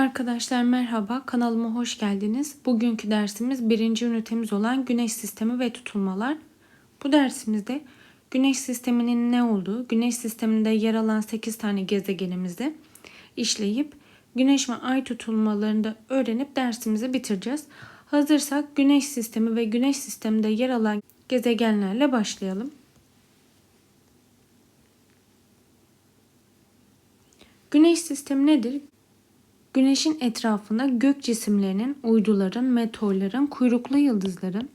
Arkadaşlar merhaba, kanalıma hoş geldiniz. Bugünkü dersimiz birinci ünitemiz olan Güneş sistemi ve tutulmalar. Bu dersimizde Güneş sisteminin ne olduğu, Güneş sisteminde yer alan 8 tane gezegenimizi işleyip Güneş ve Ay tutulmalarını da öğrenip dersimizi bitireceğiz. Hazırsak Güneş sistemi ve Güneş sisteminde yer alan gezegenlerle başlayalım. Güneş sistemi nedir? Güneşin etrafında gök cisimlerinin, uyduların, meteorların, kuyruklu yıldızların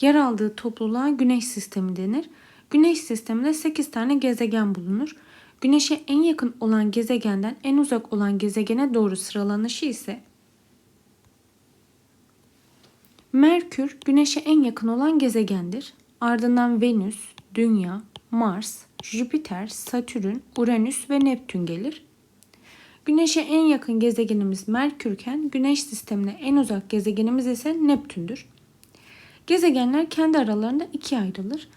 yer aldığı topluluğa Güneş sistemi denir. Güneş sisteminde 8 tane gezegen bulunur. Güneşe en yakın olan gezegenden en uzak olan gezegene doğru sıralanışı ise Merkür Güneşe en yakın olan gezegendir. Ardından Venüs, Dünya, Mars, Jüpiter, Satürn, Uranüs ve Neptün gelir. Güneşe en yakın gezegenimiz Merkürken Güneş sistemine en uzak gezegenimiz ise Neptün'dür. Gezegenler kendi aralarında ikiye ayrılır.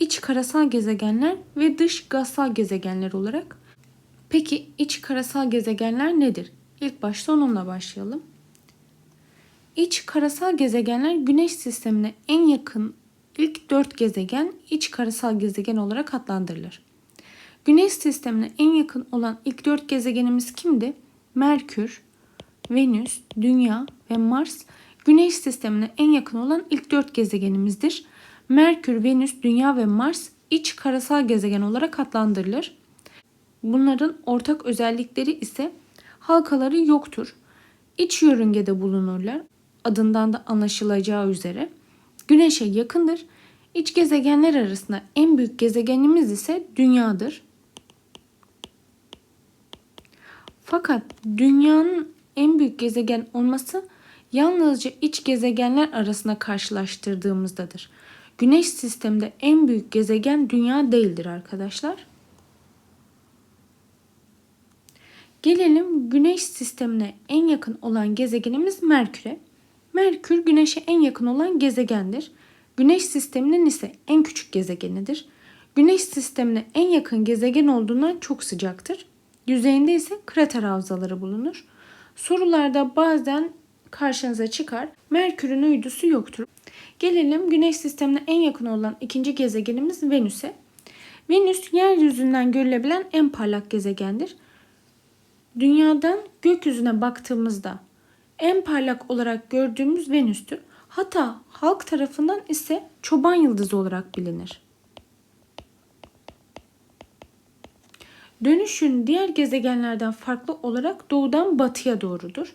İç karasal gezegenler ve dış gazsal gezegenler olarak. Peki iç karasal gezegenler nedir? İlk başta onunla başlayalım. İç karasal gezegenler Güneş sistemine en yakın ilk dört gezegen iç karasal gezegen olarak adlandırılır. Güneş sistemine en yakın olan ilk dört gezegenimiz kimdi? Merkür, Venüs, Dünya ve Mars Güneş sistemine en yakın olan ilk dört gezegenimizdir. Merkür, Venüs, Dünya ve Mars iç karasal gezegen olarak adlandırılır. Bunların ortak özellikleri ise halkaları yoktur. İç yörüngede bulunurlar. Adından da anlaşılacağı üzere. Güneş'e yakındır. İç gezegenler arasında en büyük gezegenimiz ise Dünya'dır. Fakat Dünya'nın en büyük gezegen olması yalnızca iç gezegenler arasında karşılaştırdığımızdadır. Güneş sisteminde en büyük gezegen Dünya değildir arkadaşlar. Gelelim Güneş sistemine en yakın olan gezegenimiz Merkür'e. Merkür Güneş'e en yakın olan gezegendir. Güneş sisteminin ise en küçük gezegenidir. Güneş sistemine en yakın gezegen olduğundan çok sıcaktır. Yüzeyinde ise krater havzaları bulunur. Sorularda bazen karşınıza çıkar. Merkür'ün uydusu yoktur. Gelelim Güneş sistemine en yakın olan ikinci gezegenimiz Venüs'e. Venüs yeryüzünden görülebilen en parlak gezegendir. Dünyadan gökyüzüne baktığımızda en parlak olarak gördüğümüz Venüs'tür. Hatta halk tarafından ise çoban yıldızı olarak bilinir. Dönüşün diğer gezegenlerden farklı olarak doğudan batıya doğrudur.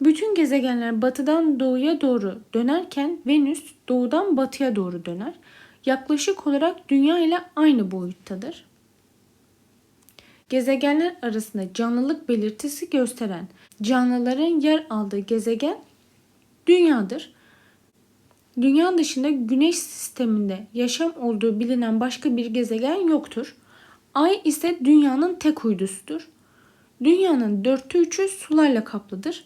Bütün gezegenler batıdan doğuya doğru dönerken Venüs doğudan batıya doğru döner. Yaklaşık olarak Dünya ile aynı boyuttadır. Gezegenler arasında canlılık belirtisi gösteren canlıların yer aldığı gezegen Dünya'dır. Dünya dışında Güneş sisteminde yaşam olduğu bilinen başka bir gezegen yoktur. Ay ise Dünya'nın tek uydusudur. Dünyanın dörtte üçü sularla kaplıdır.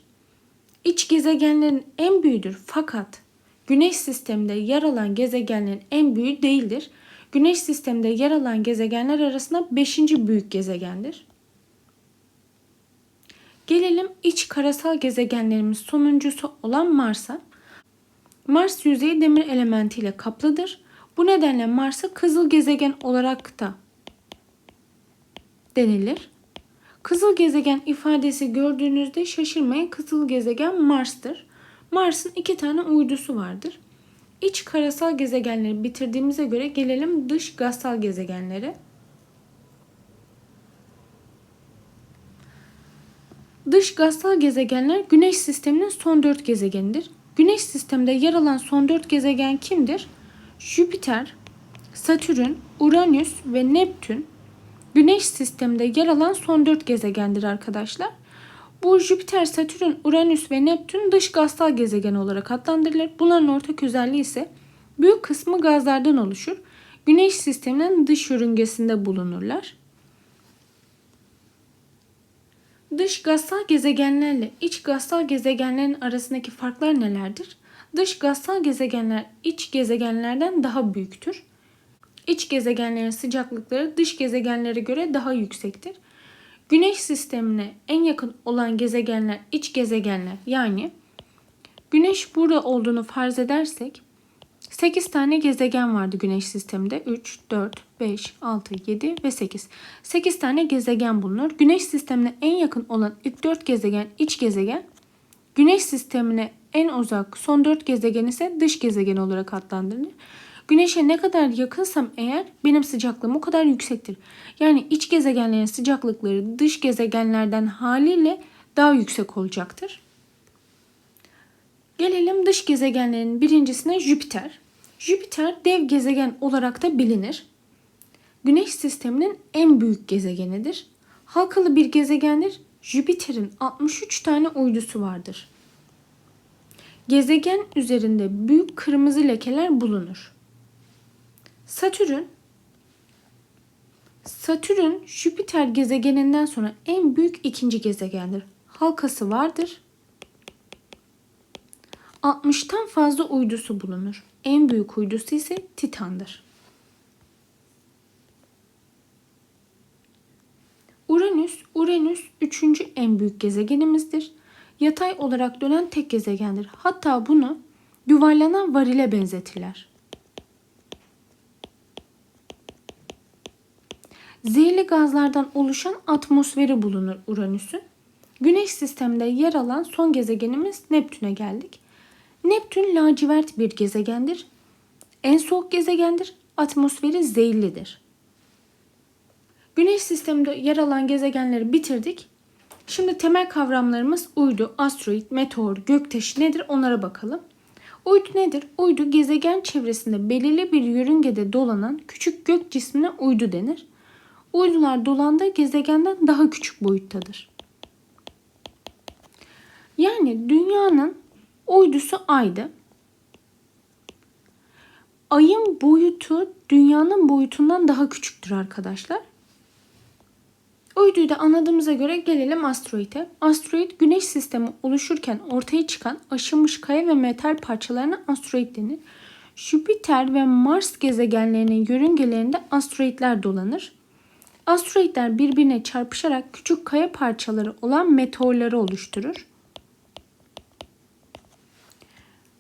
İç gezegenlerin en büyüğüdür fakat Güneş sisteminde yer alan gezegenlerin en büyüğü değildir. Güneş sisteminde yer alan gezegenler arasında 5. büyük gezegendir. Gelelim iç karasal gezegenlerimiz sonuncusu olan Mars'a. Mars yüzeyi demir elementiyle kaplıdır. Bu nedenle Mars'a kızıl gezegen olarak da denilir. Kızıl gezegen ifadesi gördüğünüzde şaşırmayın. Kızıl gezegen Mars'tır. Mars'ın iki tane uydusu vardır. İç karasal gezegenleri bitirdiğimize göre gelelim dış gazsal gezegenlere. Dış gazsal gezegenler Güneş sisteminin son dört gezegenidir. Güneş sisteminde yer alan son dört gezegen kimdir? Jüpiter, Satürn, Uranüs ve Neptün Güneş sisteminde yer alan son dört gezegendir arkadaşlar. Bu Jüpiter, Satürn, Uranüs ve Neptün dış gazsal gezegen olarak adlandırılır. Bunların ortak özelliği ise büyük kısmı gazlardan oluşur. Güneş sisteminin dış yörüngesinde bulunurlar. Dış gazsal gezegenlerle iç gazsal gezegenlerin arasındaki farklar nelerdir? Dış gazsal gezegenler iç gezegenlerden daha büyüktür. iç gezegenlerin sıcaklıkları dış gezegenlere göre daha yüksektir. Güneş sistemine en yakın olan gezegenler iç gezegenler yani Güneş burada olduğunu farz edersek 8 tane gezegen vardı Güneş sisteminde. 3, 4, 5, 6, 7 ve 8. 8 tane gezegen bulunur. Güneş sistemine en yakın olan ilk 4 gezegen iç gezegen. Güneş sistemine en uzak son 4 gezegen ise dış gezegen olarak adlandırılır. Güneşe ne kadar yakınsam eğer benim sıcaklığım o kadar yüksektir. Yani iç gezegenlerin sıcaklıkları dış gezegenlerden haliyle daha yüksek olacaktır. Gelelim dış gezegenlerin birincisine Jüpiter. Jüpiter dev gezegen olarak da bilinir. Güneş sisteminin en büyük gezegenidir. Halkalı bir gezegendir. Jüpiter'in 63 tane uydusu vardır. Gezegen üzerinde büyük kırmızı lekeler bulunur. Satürn Satürn Jüpiter gezegeninden sonra en büyük ikinci gezegendir. Halkası vardır. 60'tan fazla uydusu bulunur. En büyük uydusu ise Titan'dır. Uranüs, Uranüs üçüncü en büyük gezegenimizdir. Yatay olarak dönen tek gezegendir. Hatta bunu yuvarlanan varile benzetirler. Zehirli gazlardan oluşan atmosferi bulunur Uranüs'ün. Güneş sisteminde yer alan son gezegenimiz Neptün'e geldik. Neptün lacivert bir gezegendir. En soğuk gezegendir. Atmosferi zehirlidir. Güneş sisteminde yer alan gezegenleri bitirdik. Şimdi temel kavramlarımız uydu, asteroid, meteor, göktaşı nedir onlara bakalım. Uydu nedir? Uydu gezegen çevresinde belirli bir yörüngede dolanan küçük gök cismine uydu denir. Uydular dolandığı gezegenden daha küçük boyuttadır. Yani dünyanın uydusu aydı. Ayın boyutu dünyanın boyutundan daha küçüktür arkadaşlar. Uyduyu da anladığımıza göre gelelim asteroide. Asteroid güneş sistemi oluşurken ortaya çıkan aşınmış kaya ve metal parçalarına asteroid denir. Jüpiter ve Mars gezegenlerinin yörüngelerinde asteroidler dolanır. Asteroidler birbirine çarpışarak küçük kaya parçaları olan meteorları oluşturur.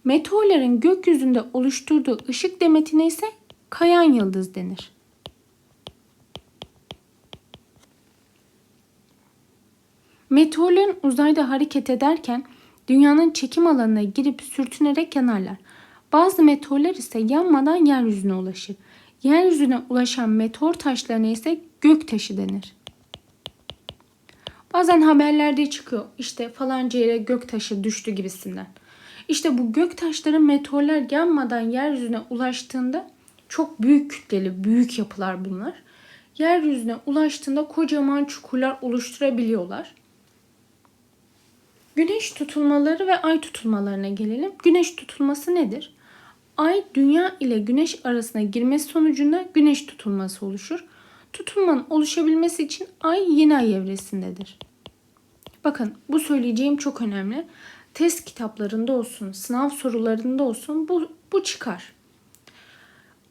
Meteorların gökyüzünde oluşturduğu ışık demetine ise kayan yıldız denir. Meteorların uzayda hareket ederken dünyanın çekim alanına girip sürtünerek yanarlar. Bazı meteorlar ise yanmadan yeryüzüne ulaşır. Yeryüzüne ulaşan meteor taşlarına ise göktaşı denir. Bazen haberlerde çıkıyor işte falanca yere göktaşı düştü gibisinden. İşte bu gök taşları meteorlar yanmadan yeryüzüne ulaştığında çok büyük kütleli, büyük yapılar bunlar. Yeryüzüne ulaştığında kocaman çukurlar oluşturabiliyorlar. Güneş tutulmaları ve ay tutulmalarına gelelim. Güneş tutulması nedir? Ay dünya ile güneş arasına girmesi sonucunda güneş tutulması oluşur. Tutulmanın oluşabilmesi için ay yeni ay evresindedir. Bakın bu söyleyeceğim çok önemli test kitaplarında olsun, sınav sorularında olsun bu, bu çıkar.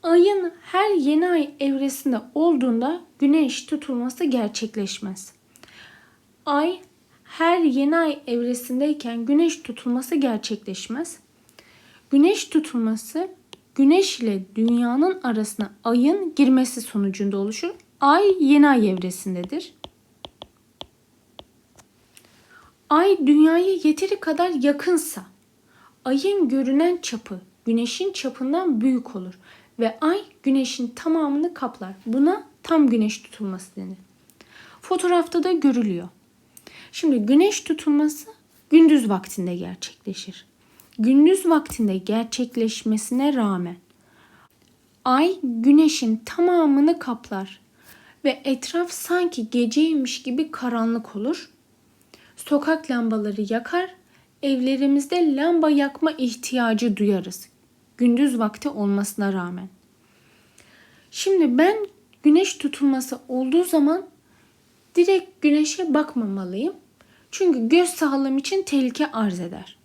Ayın her yeni ay evresinde olduğunda güneş tutulması gerçekleşmez. Ay her yeni ay evresindeyken güneş tutulması gerçekleşmez. Güneş tutulması güneş ile dünyanın arasına ayın girmesi sonucunda oluşur. Ay yeni ay evresindedir. Ay dünyaya yeteri kadar yakınsa ayın görünen çapı güneşin çapından büyük olur ve ay güneşin tamamını kaplar. Buna tam güneş tutulması denir. Fotoğrafta da görülüyor. Şimdi güneş tutulması gündüz vaktinde gerçekleşir. Gündüz vaktinde gerçekleşmesine rağmen ay güneşin tamamını kaplar ve etraf sanki geceymiş gibi karanlık olur sokak lambaları yakar, evlerimizde lamba yakma ihtiyacı duyarız. Gündüz vakti olmasına rağmen. Şimdi ben güneş tutulması olduğu zaman direkt güneşe bakmamalıyım. Çünkü göz sağlığım için tehlike arz eder.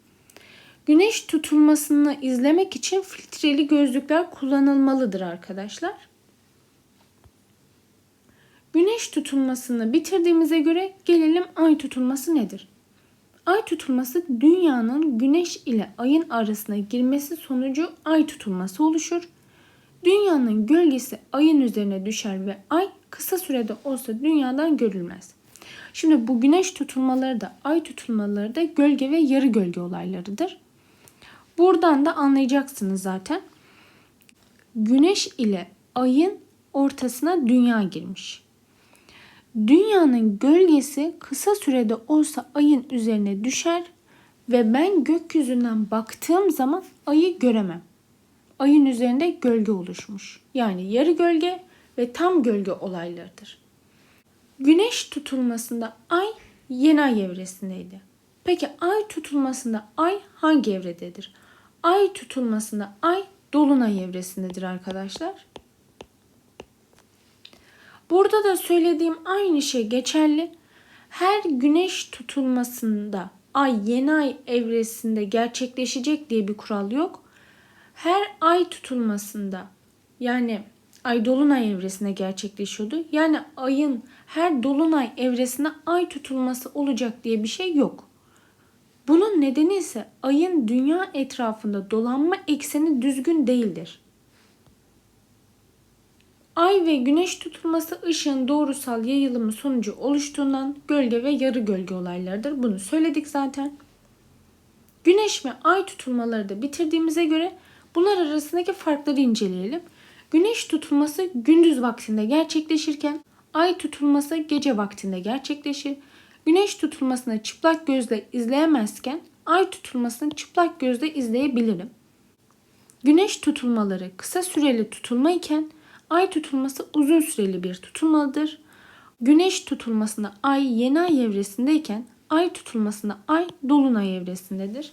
Güneş tutulmasını izlemek için filtreli gözlükler kullanılmalıdır arkadaşlar. Güneş tutulmasını bitirdiğimize göre gelelim ay tutulması nedir? Ay tutulması dünyanın güneş ile ayın arasına girmesi sonucu ay tutulması oluşur. Dünyanın gölgesi ayın üzerine düşer ve ay kısa sürede olsa dünyadan görülmez. Şimdi bu güneş tutulmaları da ay tutulmaları da gölge ve yarı gölge olaylarıdır. Buradan da anlayacaksınız zaten. Güneş ile ayın ortasına dünya girmiş. Dünyanın gölgesi kısa sürede olsa ayın üzerine düşer ve ben gökyüzünden baktığım zaman ayı göremem. Ayın üzerinde gölge oluşmuş. Yani yarı gölge ve tam gölge olaylarıdır. Güneş tutulmasında ay yeni ay evresindeydi. Peki ay tutulmasında ay hangi evrededir? Ay tutulmasında ay dolunay evresindedir arkadaşlar. Burada da söylediğim aynı şey geçerli. Her güneş tutulmasında ay yeni ay evresinde gerçekleşecek diye bir kural yok. Her ay tutulmasında yani ay dolunay evresinde gerçekleşiyordu. Yani ayın her dolunay evresinde ay tutulması olacak diye bir şey yok. Bunun nedeni ise ayın dünya etrafında dolanma ekseni düzgün değildir. Ay ve güneş tutulması ışığın doğrusal yayılımı sonucu oluştuğundan gölge ve yarı gölge olaylarıdır. Bunu söyledik zaten. Güneş ve ay tutulmaları da bitirdiğimize göre bunlar arasındaki farkları inceleyelim. Güneş tutulması gündüz vaktinde gerçekleşirken ay tutulması gece vaktinde gerçekleşir. Güneş tutulmasını çıplak gözle izleyemezken ay tutulmasını çıplak gözle izleyebilirim. Güneş tutulmaları kısa süreli tutulma iken ay tutulması uzun süreli bir tutulmadır. Güneş tutulmasında ay yeni ay evresindeyken ay tutulmasında ay dolunay evresindedir.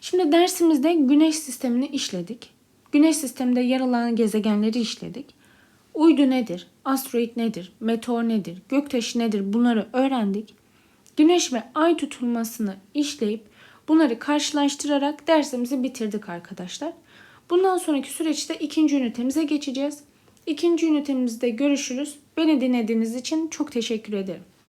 Şimdi dersimizde güneş sistemini işledik. Güneş sisteminde yer alan gezegenleri işledik. Uydu nedir? Asteroid nedir? Meteor nedir? Göktaşı nedir? Bunları öğrendik. Güneş ve ay tutulmasını işleyip bunları karşılaştırarak dersimizi bitirdik arkadaşlar. Bundan sonraki süreçte ikinci ünitemize geçeceğiz. İkinci ünitemizde görüşürüz. Beni dinlediğiniz için çok teşekkür ederim.